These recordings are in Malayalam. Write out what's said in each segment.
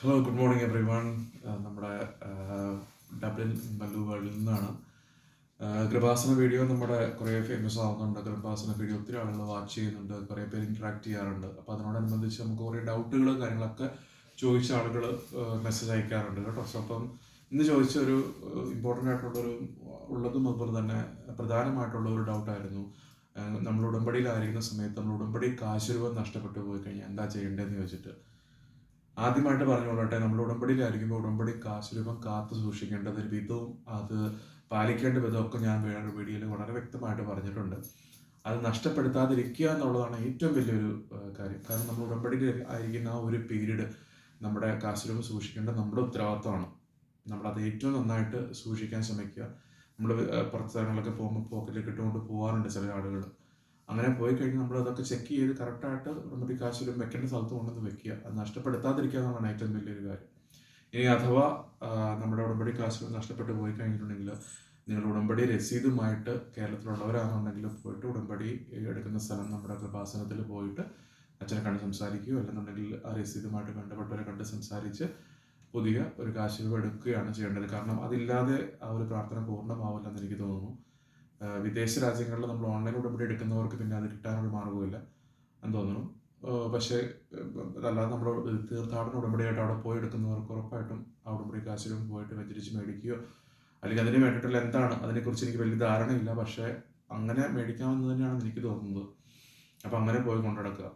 Hello good morning everyone നമ്മുടെ ഡബ്ലിൻ മല്ലു വേൾഡിൽ നിന്നാണ് കൃപാസന വീഡിയോ നമ്മുടെ കുറേ ഫേമസ് ആവുന്നുണ്ട്. കൃപാസന വീഡിയോ ഒത്തിരി ആളുകൾ വാച്ച് ചെയ്യുന്നുണ്ട്. കുറേ പേര് ഇൻട്രാക്ട് ചെയ്യാറുണ്ട്. അപ്പോൾ അതിനോടനുബന്ധിച്ച് നമുക്ക് കുറേ ഡൗട്ടുകൾ കാര്യങ്ങളൊക്കെ ചോദിച്ച ആളുകൾ മെസ്സേജ് അയക്കാറുണ്ട് കേട്ടോ. സോ അപ്പം ഇന്ന് ചോദിച്ച ഒരു ഇമ്പോർട്ടന്റ് ആയിട്ടുള്ളൊരു ഉള്ളതും അതുപോലെ തന്നെ പ്രധാനമായിട്ടുള്ള ഒരു ഡൗട്ടായിരുന്നു നമ്മൾ ഉടമ്പടിയിലായിരിക്കുന്ന സമയത്ത് നമ്മൾ ഉടമ്പടി കാശ് രൂപം നഷ്ടപ്പെട്ടു പോയി കഴിഞ്ഞാൽ എന്താ ചെയ്യേണ്ടതെന്ന് ചോദിച്ചിട്ട്. ആദ്യമായിട്ട് പറഞ്ഞുകൊള്ളട്ടെ നമ്മൾ ഉടമ്പടിയിലായിരിക്കുമ്പോൾ ഉടമ്പടി കാശുരൂപം കാത്തു സൂക്ഷിക്കേണ്ടത് വിധവും അത് പാലിക്കേണ്ട വിധമൊക്കെ ഞാൻ വേറൊരു വീഡിയോയിൽ വളരെ വ്യക്തമായിട്ട് പറഞ്ഞിട്ടുണ്ട്. അത് നഷ്ടപ്പെടുത്താതിരിക്കുക എന്നുള്ളതാണ് ഏറ്റവും വലിയൊരു കാര്യം. കാരണം നമ്മൾ ഉടമ്പടിയിൽ ആയിരിക്കുന്ന ആ ഒരു പീരീഡ് നമ്മുടെ കാശുരൂപം സൂക്ഷിക്കേണ്ടത് നമ്മുടെ ഉത്തരവാദിത്തമാണ് നമ്മളത് ഏറ്റവും നന്നായിട്ട് സൂക്ഷിക്കാൻ ശ്രമിക്കുക. നമ്മൾ പുറത്ത് സ്ഥലങ്ങളിലൊക്കെ പോകുമ്പോൾ പോക്കറ്റിലേക്ക് ഇട്ടുകൊണ്ട് പോകാറുണ്ട് ചില ആളുകൾ. അങ്ങനെ പോയി കഴിഞ്ഞാൽ നമ്മൾ അതൊക്കെ ചെക്ക് ചെയ്ത് കറക്റ്റായിട്ട് നമ്മുടെ കാശിലും വെക്കേണ്ട സ്ഥലത്ത് കൊണ്ടുവന്ന് വെക്കുക. അത് നഷ്ടപ്പെടുത്താതിരിക്കുക എന്നാണ് ഏറ്റവും വലിയൊരു കാര്യം. ഇനി അഥവാ നമ്മുടെ ഉടമ്പടി കാശ് നഷ്ടപ്പെട്ടു പോയി കഴിഞ്ഞിട്ടുണ്ടെങ്കിൽ നിങ്ങൾ ഉടമ്പടി രസീതുമായിട്ട് കേരളത്തിലുള്ളവരാണെന്നുണ്ടെങ്കിൽ പോയിട്ട് ഉടമ്പടി എടുക്കുന്ന സ്ഥലം നമ്മുടെ കൃപാസനത്തിൽ പോയിട്ട് അച്ഛനെ കണ്ട് സംസാരിക്കുകയോ അല്ലെന്നുണ്ടെങ്കിൽ ആ രസീതുമായിട്ട് ബന്ധപ്പെട്ടവരെ കണ്ട് സംസാരിച്ച് പുതിയ ഒരു കാശ് എടുക്കുകയാണ് ചെയ്യേണ്ടത്. കാരണം അതില്ലാതെ ആ ഒരു പ്രാർത്ഥന പൂർണമാവില്ലെന്ന് എനിക്ക് തോന്നുന്നു. വിദേശ രാജ്യങ്ങളിൽ നമ്മൾ ഓൺലൈൻ ഉടമ്പടി എടുക്കുന്നവർക്ക് പിന്നെ അത് കിട്ടാനൊരു മാർഗമില്ല എന്ന് തോന്നുന്നു. പക്ഷേ അതല്ലാതെ നമ്മൾ തീർത്ഥാടന ഉടമ്പടിയായിട്ട് അവിടെ പോയി എടുക്കുന്നവർക്ക് ഉറപ്പായിട്ടും ആ ഉടമ്പടി കാശിലും പോയിട്ട് വെഞ്ചരിച്ച് മേടിക്കുകയോ അല്ലെങ്കിൽ അതിന് വേണ്ടിയിട്ടുള്ള എന്താണ് അതിനെക്കുറിച്ച് എനിക്ക് വലിയ ധാരണയില്ല. പക്ഷേ അങ്ങനെ മേടിക്കാമെന്ന് തന്നെയാണ് എനിക്ക് തോന്നുന്നത്. അപ്പം അങ്ങനെ പോയി കൊണ്ടുനടക്കുക.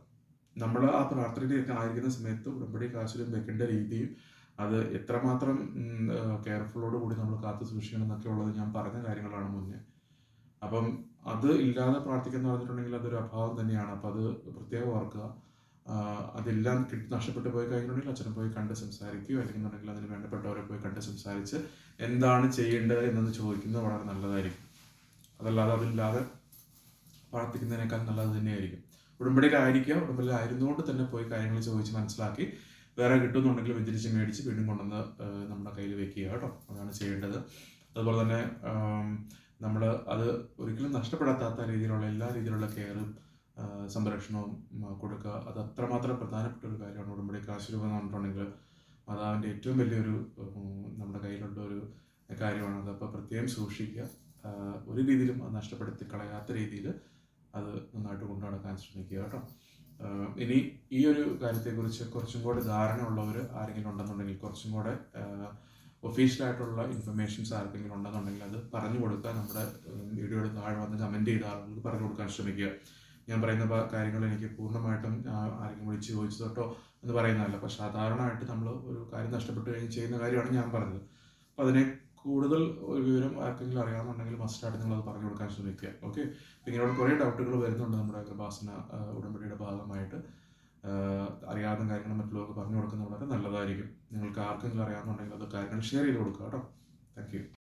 നമ്മൾ ആ പ്രാർത്ഥനയിലേക്ക് ആയിരിക്കുന്ന സമയത്ത് ഉടമ്പടി കാശിലും വെക്കേണ്ട രീതിയും അത് എത്രമാത്രം കെയർഫുള്ളോട് കൂടി നമ്മൾ കാത്തു സൂക്ഷിക്കണം എന്നൊക്കെ ഉള്ളത് ഞാൻ പറഞ്ഞ കാര്യങ്ങളാണ് മുന്നേ. അപ്പം അത് ഇല്ലാതെ പ്രാർത്ഥിക്കുന്ന പറഞ്ഞിട്ടുണ്ടെങ്കിൽ അതൊരു അഭാവം തന്നെയാണ്. അപ്പം അത് പ്രത്യേകം ഓർക്കുക. അതെല്ലാം കിട്ടി നഷ്ടപ്പെട്ടു പോയി കഴിഞ്ഞിട്ടുണ്ടെങ്കിൽ അച്ഛനെ പോയി കണ്ട് സംസാരിക്കുകയോ അല്ലെങ്കിൽ അതിന് വേണ്ടപ്പെട്ടവരെ പോയി കണ്ട് സംസാരിച്ച് എന്താണ് ചെയ്യേണ്ടത് എന്നൊന്ന് ചോദിക്കുന്നത് വളരെ നല്ലതായിരിക്കും. അതല്ലാതെ അതില്ലാതെ പ്രാർത്ഥിക്കുന്നതിനേക്കാൾ നല്ലത് തന്നെയായിരിക്കും. ഉടമ്പടിയിലായിരിക്കുക. ഉടമ്പടിയിലായിരുന്നുകൊണ്ട് തന്നെ പോയി കാര്യങ്ങൾ ചോദിച്ച് മനസ്സിലാക്കി വേറെ കിട്ടുന്നുണ്ടെങ്കിൽ വ്യതിരിച്ച് മേടിച്ച് വീണ്ടും കൊണ്ടുവന്ന് നമ്മുടെ കയ്യിൽ വെക്കുക കേട്ടോ. അതാണ് ചെയ്യേണ്ടത്. അതുപോലെ തന്നെ നമ്മൾ അത് ഒരിക്കലും നഷ്ടപ്പെടാത്ത രീതിയിലുള്ള എല്ലാ രീതിയിലുള്ള കെയറും സംരക്ഷണവും കൊടുക്കുക അത് അത്രമാത്രം പ്രധാനപ്പെട്ട ഒരു കാര്യമാണ്. ഉടമ്പടി കാശുരൂപം എന്ന് പറഞ്ഞിട്ടുണ്ടെങ്കിൽ മാതാവിന്റെ ഏറ്റവും വലിയൊരു നമ്മുടെ കയ്യിലുള്ള ഒരു കാര്യമാണ് അത്. അപ്പോൾ പ്രത്യേകം സൂക്ഷിക്കുക. ഒരു രീതിയിലും അത് നഷ്ടപ്പെടുത്തി കളയാത്ത രീതിയിൽ അത് നന്നായിട്ട് കൊണ്ടു നടക്കാൻ ശ്രമിക്കുക കേട്ടോ. ഇനി ഈ ഒരു കാര്യത്തെക്കുറിച്ച് കുറച്ചും കൂടെ ധാരണ ഉള്ളവർ ആരെങ്കിലും ഉണ്ടെന്നുണ്ടെങ്കിൽ കുറച്ചും കൂടെ ഒഫീഷ്യലായിട്ടുള്ള ഇൻഫർമേഷൻസ് ആർക്കെങ്കിലും ഉണ്ടെന്നുണ്ടെങ്കിൽ അത് പറഞ്ഞു കൊടുക്കുക. നമ്മുടെ വീഡിയോയുടെ താഴെ വന്ന് കമന്റ് ചെയ്ത ആളുകൾക്ക് പറഞ്ഞു കൊടുക്കാൻ ശ്രമിക്കുക. ഞാൻ പറയുന്ന കാര്യങ്ങൾ എനിക്ക് പൂർണമായിട്ടും ആരെങ്കിലും വിളിച്ച് ചോദിച്ചു തൊട്ടോ എന്ന് പറയുന്നതല്ല. പക്ഷെ സാധാരണയായിട്ട് നമ്മൾ ഒരു കാര്യം നഷ്ടപ്പെട്ടു കഴിഞ്ഞ് ചെയ്യുന്ന കാര്യമാണ് ഞാൻ പറഞ്ഞത്. അപ്പോൾ അതിനെ കൂടുതൽ ഒരു വിവരം ആർക്കെങ്കിലും അറിയാമെന്നുണ്ടെങ്കിൽ മസ്റ്റായിട്ട് നിങ്ങൾ അത് പറഞ്ഞു കൊടുക്കാൻ ശ്രമിക്കുക. ഓക്കെ ഇങ്ങനെയുള്ള കുറേ ഡൗട്ടുകൾ വരുന്നുണ്ട് നമ്മുടെ കൃപാസന ഉടമ്പടിയുടെ ഭാഗമായിട്ട്. കാര്യങ്ങൾ മറ്റുള്ളവർക്ക് പറഞ്ഞു കൊടുക്കുന്നത് വളരെ നല്ലതായിരിക്കും. നിങ്ങൾക്ക് ആർക്കെങ്കിലും അറിയാമെന്നുണ്ടെങ്കിൽ അത് കാര്യങ്ങൾ ഷെയർ ചെയ്ത് കൊടുക്കുക കേട്ടോ. Thank you